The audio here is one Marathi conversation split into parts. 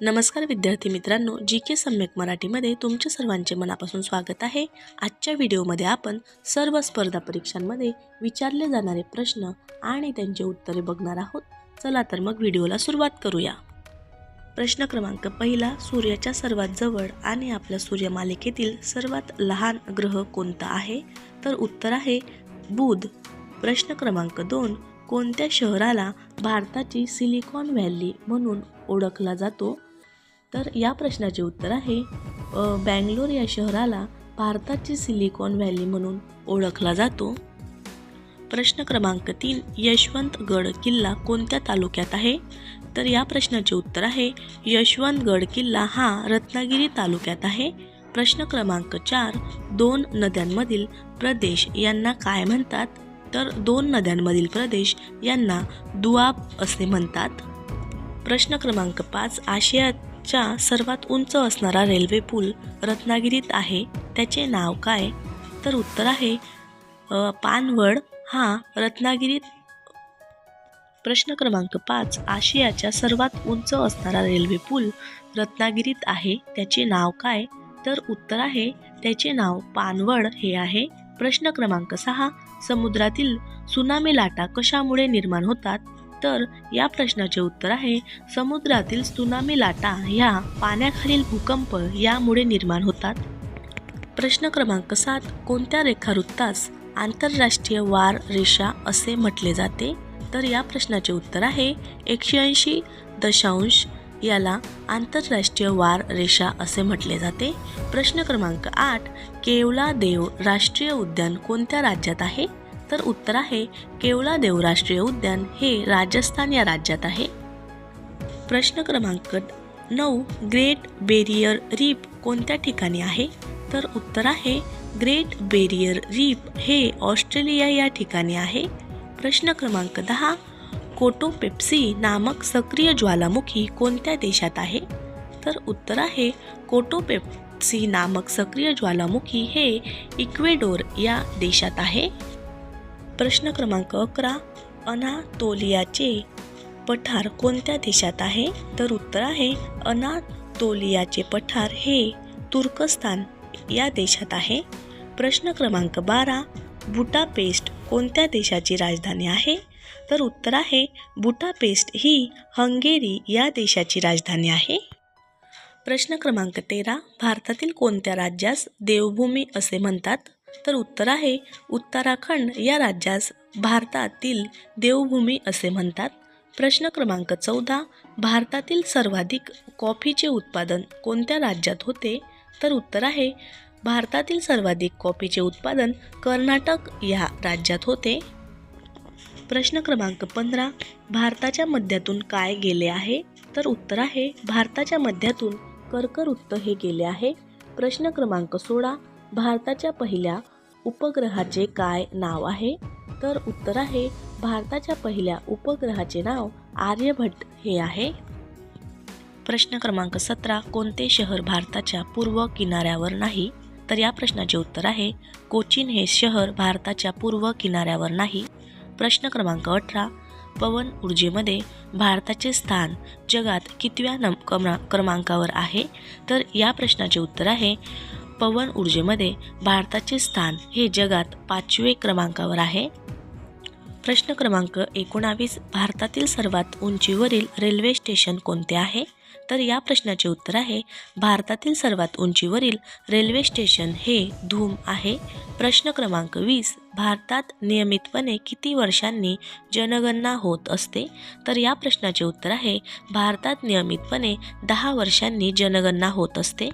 नमस्कार विद्यार्थी मित्रांनो जी के सम्यक मराठीमध्ये तुमचे सर्वांचे मनापासून स्वागत आहे. आजच्या व्हिडिओमध्ये आपण सर्व स्पर्धा परीक्षांमध्ये विचारले जाणारे प्रश्न आणि त्यांचे उत्तरे बघणार आहोत. चला तर मग व्हिडिओला सुरुवात करूया. प्रश्न क्रमांक पहिला सूर्याच्या सर्वात जवळ आणि आपल्या सूर्यमालिकेतील सर्वात लहान ग्रह कोणता आहे? तर उत्तर आहे बुध. प्रश्न क्रमांक दोन कोणत्या शहराला भारताची सिलिकॉन व्हॅली म्हणून ओळखला जातो? तर या प्रश्नाचे उत्तर आहे बँगलोर या शहराला भारताची सिलिकॉन व्हॅली म्हणून ओळखला जातो. प्रश्न क्रमांक तीन यशवंतगड किल्ला कोणत्या तालुक्यात आहे? तर या प्रश्नाचे उत्तर आहे यशवंतगड किल्ला हा रत्नागिरी तालुक्यात आहे. प्रश्न क्रमांक चार दोन नद्यांमधील प्रदेश यांना काय म्हणतात? तर दोन नद्यांमधील प्रदेश यांना दुआब असे म्हणतात. प्रश्न क्रमांक पाच आशियात च्या सर्वात उंच असणारा रेल्वे पूल रत्नागिरीत आहे. त्याचे नाव काय? तर उत्तर आहे पानवड हा रत्नागिरीत प्रश्न क्रमांक पाच आशियाच्या सर्वात उंच असणारा रेल्वे पूल रत्नागिरीत आहे. त्याचे नाव काय? तर उत्तर आहे त्याचे नाव पानवड हे आहे. प्रश्न क्रमांक सहा समुद्रातील सुनामी लाटा कशामुळे निर्माण होतात? तर या प्रश्नाचे उत्तर आहे समुद्रातील सुनामी लाटा ह्या पाण्याखालील भूकंप यामुळे निर्माण होतात. प्रश्न क्रमांक सात कोणत्या रेखावृत्तास आंतरराष्ट्रीय वार रेषा असे म्हटले जाते? तर या प्रश्नाचे उत्तर आहे एकशे ऐंशी दशांश याला आंतरराष्ट्रीय वार रेषा असे म्हटले जाते. प्रश्न क्रमांक आठ केवला देव राष्ट्रीय उद्यान कोणत्या राज्यात आहे? तर उत्तर आहे केवला देव राष्ट्रीय उद्यान हे राजस्थान या राज्यात आहे. प्रश्न क्रमांक नऊ, ग्रेट बेरियर रीप कोणत्या ठिकाणी आहे? तर उत्तर आहे, ग्रेट बेरियर रीप हे ऑस्ट्रेलिया या ठिकाणी आहे. प्रश्न क्रमांक दहा कोटोपेप्सी नामक सक्रिय ज्वालामुखी कोणत्या देशात आहे? तर उत्तर आहे कोटोपेप्सी नामक सक्रिय ज्वालामुखी हे इक्वेडोर या देशात आहे. प्रश्न क्रमांक अकरा अनातोलियाचे पठार कोणत्या देशात आहे? तर उत्तर आहे अनातोलियाचे पठार हे तुर्कस्तान या देशात आहे. प्रश्न क्रमांक बारा बुटापेस्ट कोणत्या देशाची राजधानी आहे? तर उत्तर आहे बुटापेस्ट ही हंगेरी या देशाची राजधानी आहे. प्रश्न क्रमांक तेरा भारतातील कोणत्या राज्यास देवभूमी असे म्हणतात? तर उत्तर आहे उत्तराखंड या राज्यास भारतातील देवभूमी असे म्हणतात. प्रश्न क्रमांक चौदा भारतातील सर्वाधिक कॉफीचे उत्पादन कोणत्या राज्यात होते? तर उत्तर आहे भारतातील सर्वाधिक कॉफीचे उत्पादन कर्नाटक या राज्यात होते. प्रश्न क्रमांक पंधरा भारताच्या मध्यातून काय गेले आहे? तर उत्तर आहे भारताच्या मध्यातून कर्कवृत्त हे गेले आहे. प्रश्न क्रमांक सोळा भारताच्या पहिल्या उपग्रहाचे काय नाव आहे? तर उत्तर आहे भारताच्या पहिल्या उपग्रहाचे नाव आर्यभट्ट हे आहे. प्रश्न क्रमांक सतरा कोणते शहर भारताच्या पूर्व किनाऱ्यावर नाही? तर या प्रश्नाचे उत्तर आहे कोचीन हे शहर भारताच्या पूर्व किनाऱ्यावर नाही. प्रश्न क्रमांक अठरा पवन ऊर्जेमध्ये भारताचे स्थान जगात कितव्या नम क्रमां क्रमांकावर आहे? तर या प्रश्नाचे उत्तर आहे पवन ऊर्जेमध्ये भारताचे स्थान हे जगात पाचवे क्रमांकावर आहे. प्रश्न क्रमांक एकोणावीस भारतातील सर्वात उंचीवरील रेल्वे स्टेशन कोणते आहे? तर या प्रश्नाचे उत्तर आहे भारतातील सर्वात उंचीवरील रेल्वे स्टेशन हे धूम आहे. प्रश्न क्रमांक वीस भारतात नियमितपणे किती वर्षांनी जनगणना होत असते? तर या प्रश्नाचे उत्तर आहे भारतात नियमितपणे दहा वर्षांनी जनगणना होत असते.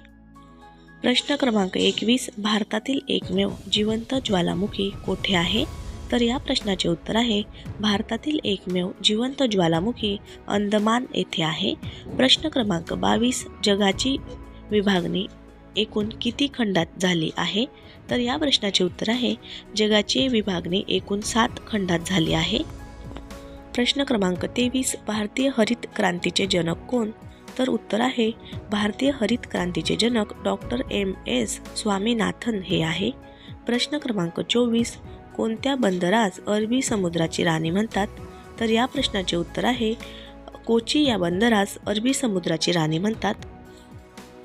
प्रश्न क्रमांक एकवीस भारतातील एकमेव जिवंत ज्वालामुखी कोठे आहे? तर या प्रश्नाचे उत्तर आहे भारतातील एकमेव जिवंत ज्वालामुखी अंदमान येथे आहे. प्रश्न क्रमांक बावीस जगाची विभागणी एकूण किती खंडात झाली आहे? तर या प्रश्नाचे उत्तर आहे जगाची विभागणी एकूण सात खंडात झाली आहे. प्रश्न क्रमांक तेवीस भारतीय हरित क्रांतीचे जनक कोण? तर उत्तर आहे भारतीय हरित क्रांतीचे जनक डॉक्टर एम एस स्वामीनाथन हे आहे. प्रश्न क्रमांक चोवीस कोणत्या बंदरास अरबी समुद्राची राणी म्हणतात? तर या प्रश्नाचे उत्तर आहे कोची या बंदरास अरबी समुद्राची राणी म्हणतात.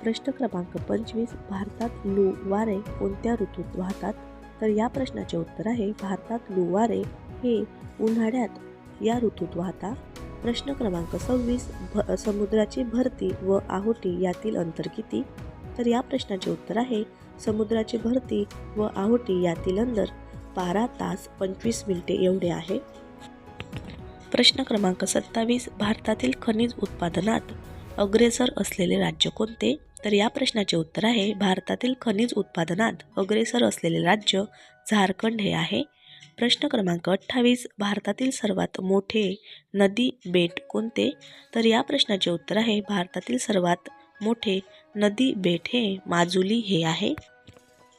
प्रश्न क्रमांक पंचवीस भारतात लू वारे कोणत्या ऋतूत वाहतात? तर या प्रश्नाचे उत्तर आहे भारतात लू वारे हे उन्हाळ्यात या ऋतूत वाहतात प्रश्न क्रमांक सव्वीस भ समुद्राची भरती व आहोटी यातील अंतर किती? तर या प्रश्नाचे उत्तर आहे समुद्राची भरती व आहोटी यातील अंतर बारा तास पंचवीस मिनिटे एवढे आहे. प्रश्न क्रमांक सत्तावीस भारतातील खनिज उत्पादनात अग्रेसर असलेले राज्य कोणते? तर या प्रश्नाचे उत्तर आहे भारतातील खनिज उत्पादनात अग्रेसर असलेले राज्य झारखंड हे आहे. प्रश्न क्रमांक अठ्ठावीस भारतातील सर्वात मोठे नदी बेट कोणते? तर या प्रश्नाचे उत्तर आहे भारतातील सर्वात मोठे नदी बेट हे माजुली हे आहे.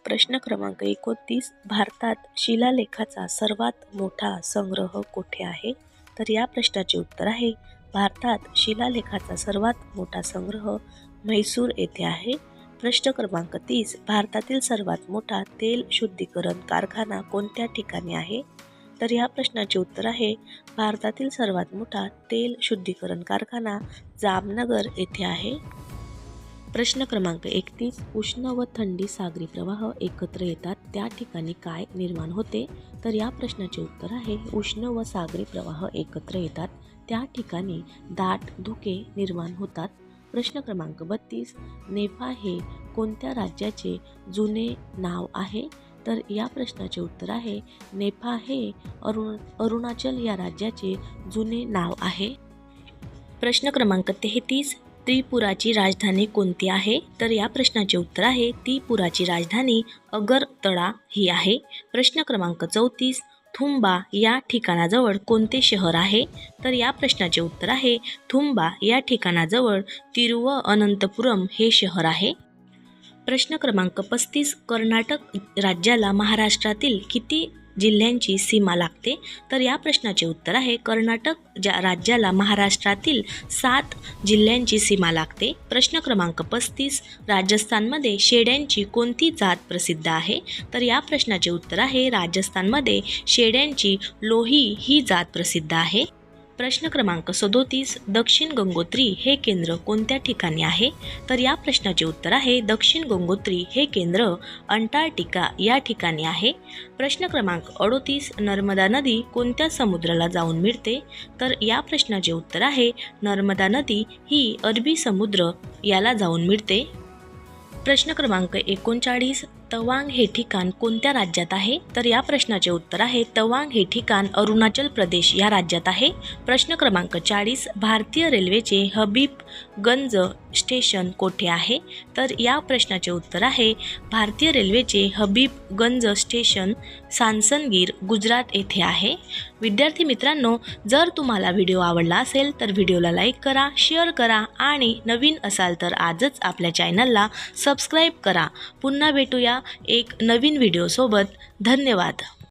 प्रश्न क्रमांक एकोणतीस भारतात शिलालेखाचा सर्वात मोठा संग्रह कोठे आहे? तर या प्रश्नाचे उत्तर आहे भारतात शिलालेखाचा सर्वात मोठा संग्रह म्हैसूर येथे आहे. प्रश्न क्रमांक तीस भारतातील सर्वात मोठा तेल शुद्धीकरण कारखाना कोणत्या ठिकाणी आहे? तर या प्रश्नाचे उत्तर आहे भारतातील सर्वात मोठा तेल शुद्धीकरण कारखाना जामनगर येथे आहे. प्रश्न क्रमांक एकतीस उष्ण व थंडी सागरी प्रवाह एकत्र येतात. त्या ठिकाणी काय निर्माण होते? तर या प्रश्नाचे उत्तर आहे उष्ण व सागरी प्रवाह एकत्र येतात. त्या ठिकाणी दाट धुके निर्माण होतात. प्रश्न क्रमांक बत्तीस नेफा हे कोणत्या राज्याचे जुने नाव आहे? तर या प्रश्नाचे उत्तर आहे नेफा हे अरुण अरुणाचल या राज्याचे जुने नाव आहे. प्रश्न क्रमांक तेहतीस त्रिपुराची राजधानी कोणती आहे? तर या प्रश्नाचे उत्तर आहे त्रिपुराची राजधानी अगरतळा ही आहे. प्रश्न क्रमांक चौतीस थुंबा या ठिकाणाजवळ कोणते शहर आहे? तर या प्रश्नाचे उत्तर आहे थुंबा या ठिकाणाजवळ तिरुवअनंतपुरम हे शहर आहे. प्रश्न क्रमांक पस्तीस कर्नाटक राज्याला महाराष्ट्रातील किती जिल्ह्यांची सीमा लागते. तर या प्रश्नाचे उत्तर आहे कर्नाटक ज्या राज्याला महाराष्ट्रातील सात जिल्ह्यांची सीमा लागते. प्रश्न क्रमांक पस्तीस राजस्थानमध्ये शेड्यांची कोणती जात प्रसिद्ध आहे? तर या प्रश्नाचे उत्तर आहे राजस्थानमध्ये शेड्यांची लोही ही जात प्रसिद्ध आहे. प्रश्न क्रमांक सदोतीस दक्षिण गंगोत्री हे केंद्र कोणत्या ठिकाणी आहे? तर या प्रश्नाचे उत्तर आहे दक्षिण गंगोत्री हे केंद्र अंटार्क्टिका या ठिकाणी आहे. प्रश्न क्रमांक अडोतीस नर्मदा नदी कोणत्या समुद्राला जाऊन मिळते? तर या प्रश्नाचे उत्तर आहे नर्मदा नदी ही अरबी समुद्र याला जाऊन मिळते. प्रश्न क्रमांक एकोणचाळीस तवांग हे ठिकाण कोणत्या राज्यात आहे? तर या प्रश्नाचे उत्तर आहे तवांग हे ठिकाण अरुणाचल प्रदेश या राज्यात आहे. प्रश्न क्रमांक चाळीस भारतीय रेल्वेचे हबीबगंज स्टेशन कोठे आहे? तर या प्रश्नाचे उत्तर आहे भारतीय रेल्वेचे हबीबगंज स्टेशन सांसनगीर गुजरात येथे आहे. विद्यार्थी मित्रांनो जर तुम्हाला व्हिडिओ आवडला असेल तर व्हिडिओला लाईक करा शेअर करा आणि नवीन असाल तर आजच आपल्या चॅनलला सबस्क्राईब करा. पुन्हा भेटूया एक नवीन व्हिडिओसोबत. धन्यवाद.